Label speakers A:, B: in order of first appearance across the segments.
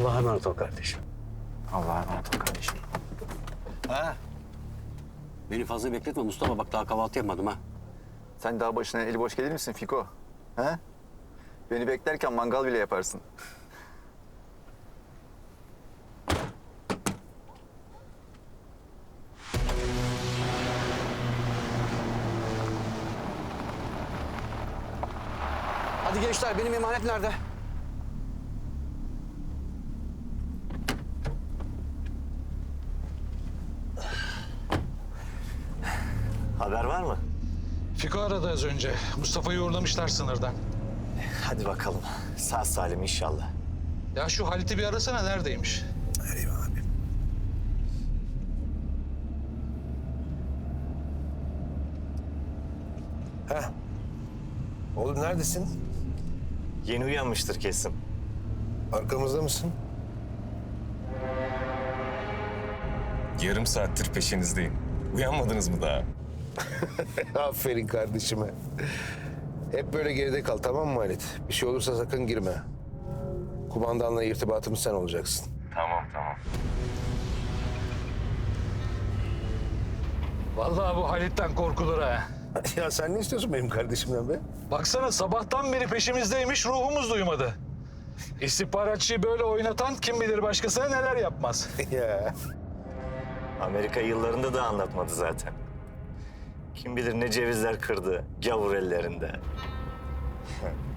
A: Allah'a emanet ol kardeşim.
B: Allah'a emanet ol kardeşim.
A: Ha. Beni fazla bekletme Mustafa. Bak daha kahvaltı yapmadım ha.
B: Sen daha başına eli boş gelir misin Fiko? He? Beni beklerken mangal bile yaparsın.
A: Hadi gençler benim emanet nerede?
C: Haber var mı?
D: Fiko aradı az önce. Mustafa'yı uğurlamışlar sınırdan.
C: Hadi bakalım. Sağ salim inşallah.
D: Ya şu Halit'i bir arasana neredeymiş?
C: Arayayım abi.
E: Oğlum neredesin?
C: Yeni uyanmıştır kesin.
E: Arkamızda mısın?
F: Yarım saattir peşinizdeyim. Uyanmadınız mı daha?
E: Aferin kardeşime. Hep böyle geride kal tamam mı Halit? Bir şey olursa sakın girme. Kumandanla irtibatımız sen olacaksın.
F: Tamam tamam.
D: Vallahi bu Halit'ten korkulur ha.
E: ya sen ne istiyorsun benim kardeşimden be?
D: Baksana sabahtan beri peşimizdeymiş ruhumuz duymadı. İstihbaratçıyı böyle oynatan kim bilir başkasına neler yapmaz.
E: ya
C: Amerika yıllarında da anlatmadı zaten. Kim bilir ne cevizler kırdı gavur ellerinde.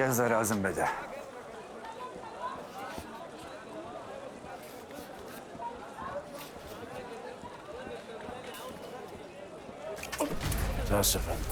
B: Yazar Azim Bede.
A: Sağ efendim.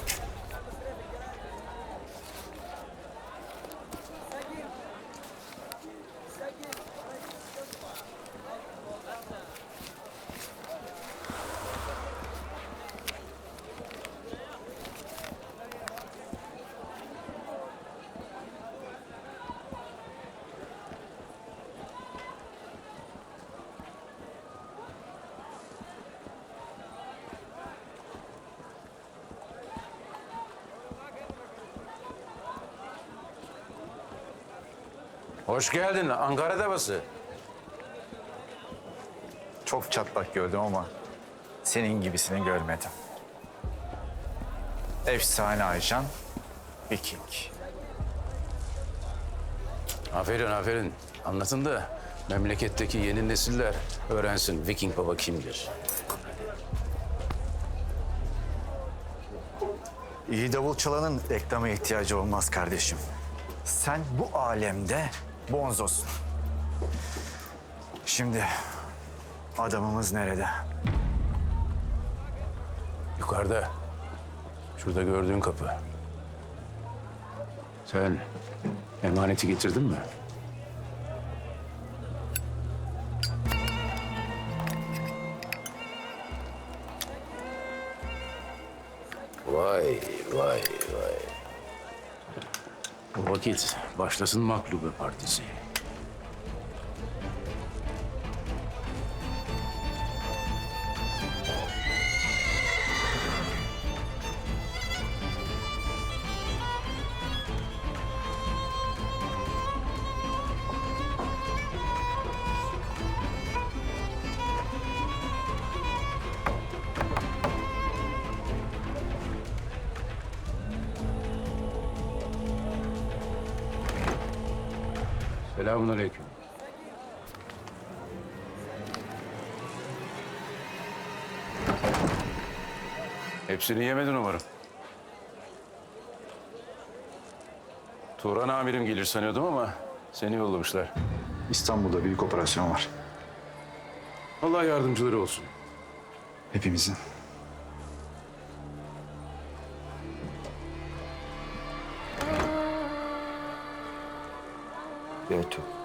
A: Hoş geldin Ankara Davası.
B: Çok çatlak gördüm ama senin gibisini görmedim. Efsane Aycan, Viking.
G: Aferin aferin. Anlatın da memleketteki yeni nesiller öğrensin Viking Baba kimdir.
B: İyi davul çalanın reklama ihtiyacı olmaz kardeşim. Sen bu alemde bonzosun. Şimdi adamımız nerede?
G: Yukarıda. Şurada gördüğün kapı. Sen emaneti getirdin mi? Vay vay vay. O vakit başlasın Maklube Partisi. Selamun aleyküm. Hepsini yemedin umarım. Turan amirim gelir sanıyordum ama seni yollamışlar.
B: İstanbul'da büyük operasyon var.
G: Allah yardımcıları olsun.
B: Hepimizin.
C: 예, 외투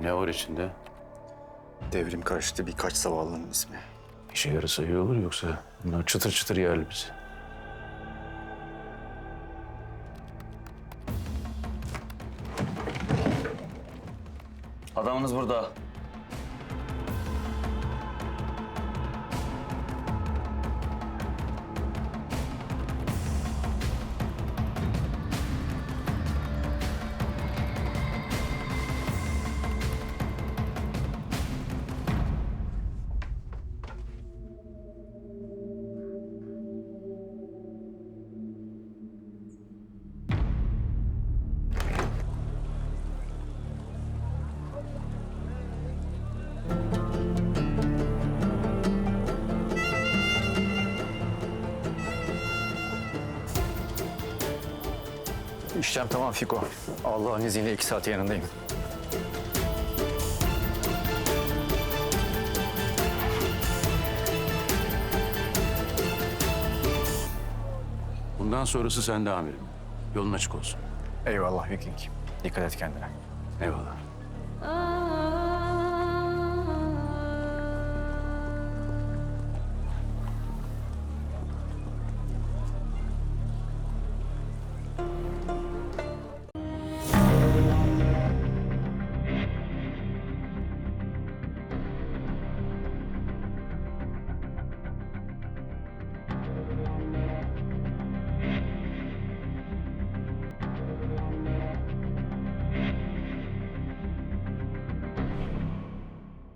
G: Ne var içinde?
B: Devrim karşıtı birkaç zavallının ismi.
G: İşe yarasa iyi olur yoksa bunlar çıtır çıtır yerli bizi.
A: Adamınız burada.
B: İşlem tamam Fiko. Allah'ın izniyle iki saat yanındayım.
G: Bundan sonrası sende amirim. Yolun açık olsun.
B: Eyvallah Viking. Dikkat et kendine.
G: Eyvallah.
H: Ah